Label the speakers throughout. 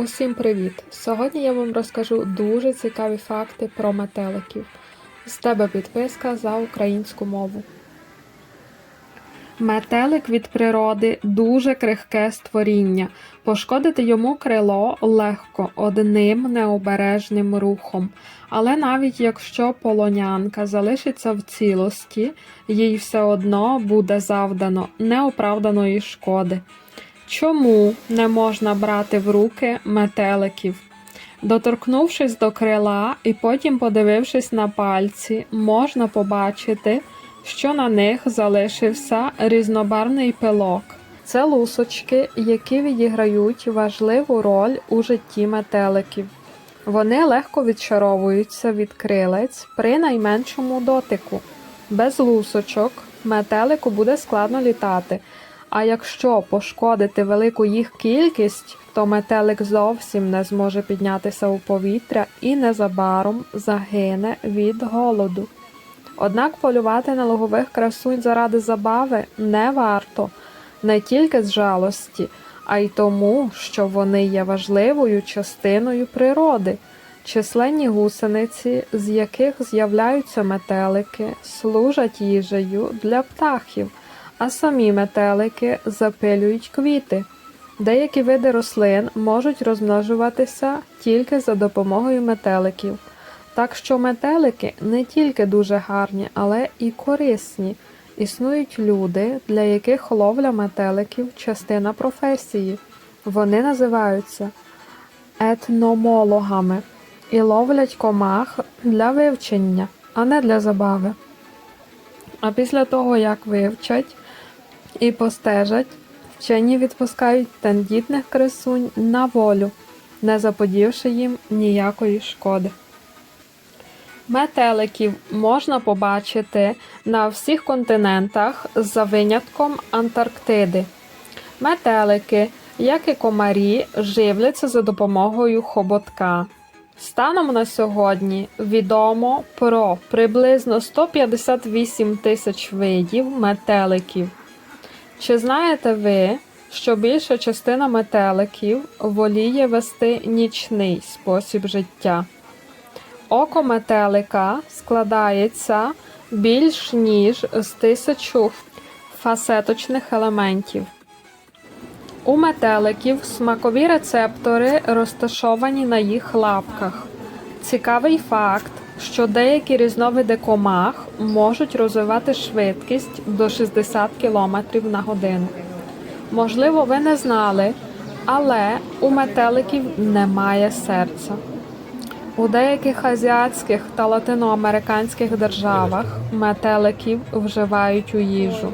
Speaker 1: Усім привіт! Сьогодні я вам розкажу дуже цікаві факти про метеликів. З тебе підписка за українську мову. Метелик від природи дуже крихке створіння. Пошкодити йому крило легко одним необережним рухом. Але навіть якщо полонянка залишиться в цілості, їй все одно буде завдано неоправданої шкоди. Чому не можна брати в руки метеликів? Доторкнувшись до крила і потім подивившись на пальці, можна побачити, що на них залишився різнобарвний пилок. Це лусочки, які відіграють важливу роль у житті метеликів. Вони легко відчаровуються від крилець при найменшому дотику. Без лусочок метелику буде складно літати. А якщо пошкодити велику їх кількість, то метелик зовсім не зможе піднятися у повітря і незабаром загине від голоду. Однак полювати на лугових красунь заради забави не варто не тільки з жалості, а й тому, що вони є важливою частиною природи. Численні гусениці, з яких з'являються метелики, служать їжею для птахів а самі метелики запилюють квіти. Деякі види рослин можуть розмножуватися тільки за допомогою метеликів. Так що метелики не тільки дуже гарні, але і корисні. Існують люди, для яких ловля метеликів частина професії. Вони називаються етномологами і ловлять комах для вивчення, а не для забави. А після того, як вивчать, і постежать, вчені відпускають тендітних красунь на волю, не заподівши їм ніякої шкоди. Метеликів можна побачити на всіх континентах за винятком Антарктиди. Метелики, як і комарі, живляться за допомогою хоботка. Станом на сьогодні відомо про приблизно 158 тисяч видів метеликів. Чи знаєте ви, що більша частина метеликів воліє вести нічний спосіб життя? Око метелика складається більш ніж з тисячу фасеточних елементів. У метеликів смакові рецептори розташовані на їх лапках. Цікавий факт, що деякі різновиди комах можуть розвивати швидкість до 60 км на годину. Можливо, ви не знали, але у метеликів немає серця. У деяких азіатських та латиноамериканських державах метеликів вживають у їжу.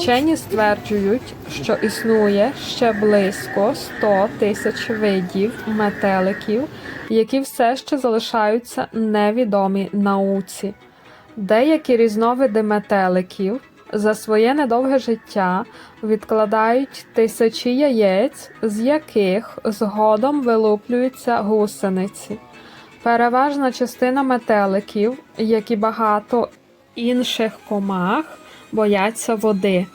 Speaker 1: Вчені стверджують, що існує ще близько 100 тисяч видів метеликів, які все ще залишаються невідомі науці. Деякі різновиди метеликів за своє недовге життя відкладають тисячі яєць, з яких згодом вилуплюються гусениці. Переважна частина метеликів, як і багато інших комах, бояться води.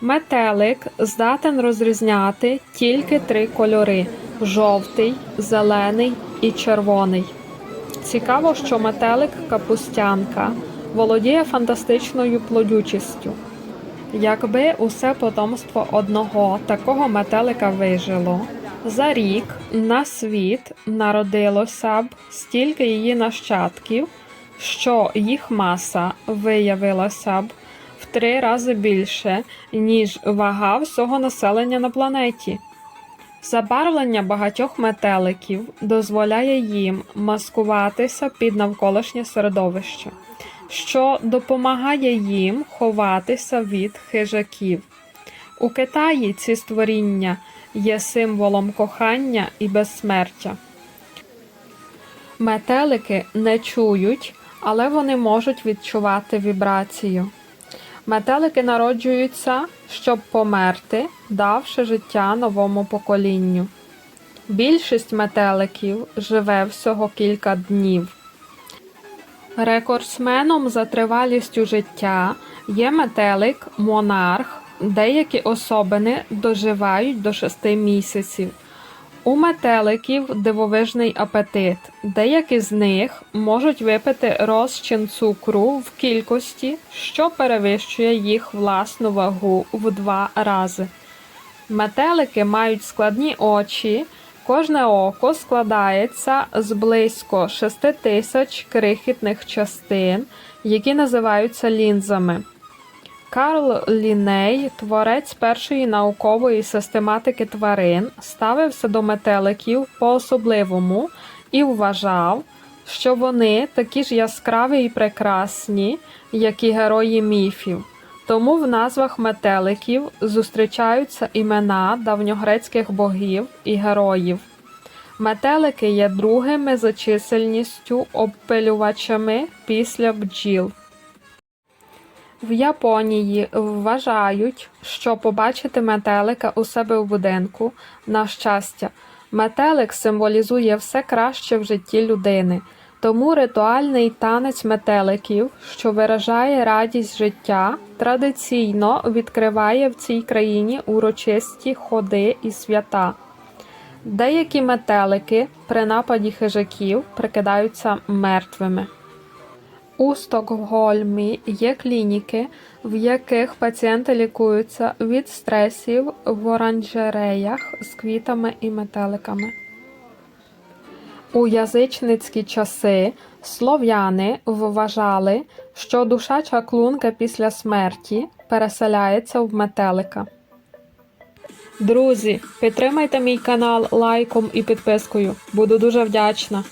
Speaker 1: Метелик здатен розрізняти тільки три кольори жовтий, зелений і червоний. Цікаво, що метелик капустянка володіє фантастичною плодючістю. Якби усе потомство одного такого метелика вижило, за рік на світ народилося б стільки її нащадків, що їх маса виявилася б в три рази більше, ніж вага всього населення на планеті. Забарвлення багатьох метеликів дозволяє їм маскуватися під навколишнє середовище, що допомагає їм ховатися від хижаків. У Китаї ці створіння є символом кохання і безсмертя. Метелики не чують, але вони можуть відчувати вібрацію. Метелики народжуються, щоб померти, давши життя новому поколінню. Більшість метеликів живе всього кілька днів. Рекордсменом за тривалістю життя є метелик монарх. Деякі особини доживають до 6 місяців. У метеликів дивовижний апетит. Деякі з них можуть випити розчин цукру в кількості, що перевищує їх власну вагу в два рази. Метелики мають складні очі. Кожне око складається з близько 6 тисяч крихітних частин, які називаються лінзами. Карл Ліней, творець першої наукової систематики тварин, ставився до метеликів по-особливому і вважав, що вони такі ж яскраві і прекрасні, як і герої міфів. Тому в назвах метеликів зустрічаються імена давньогрецьких богів і героїв. Метелики є другими за чисельністю обпилювачами після бджіл. В Японії вважають, що побачити метелика у себе в будинку на щастя. Метелик символізує все краще в житті людини. Тому ритуальний танець метеликів, що виражає радість життя, традиційно відкриває в цій країні урочисті ходи і свята. Деякі метелики при нападі хижаків прикидаються мертвими. У Стокгольмі є клініки, в яких пацієнти лікуються від стресів в оранжереях з квітами і метеликами. У язичницькі часи слов'яни вважали, що душа чаклунка після смерті переселяється в метелика. Друзі, підтримайте мій канал лайком і підпискою. Буду дуже вдячна.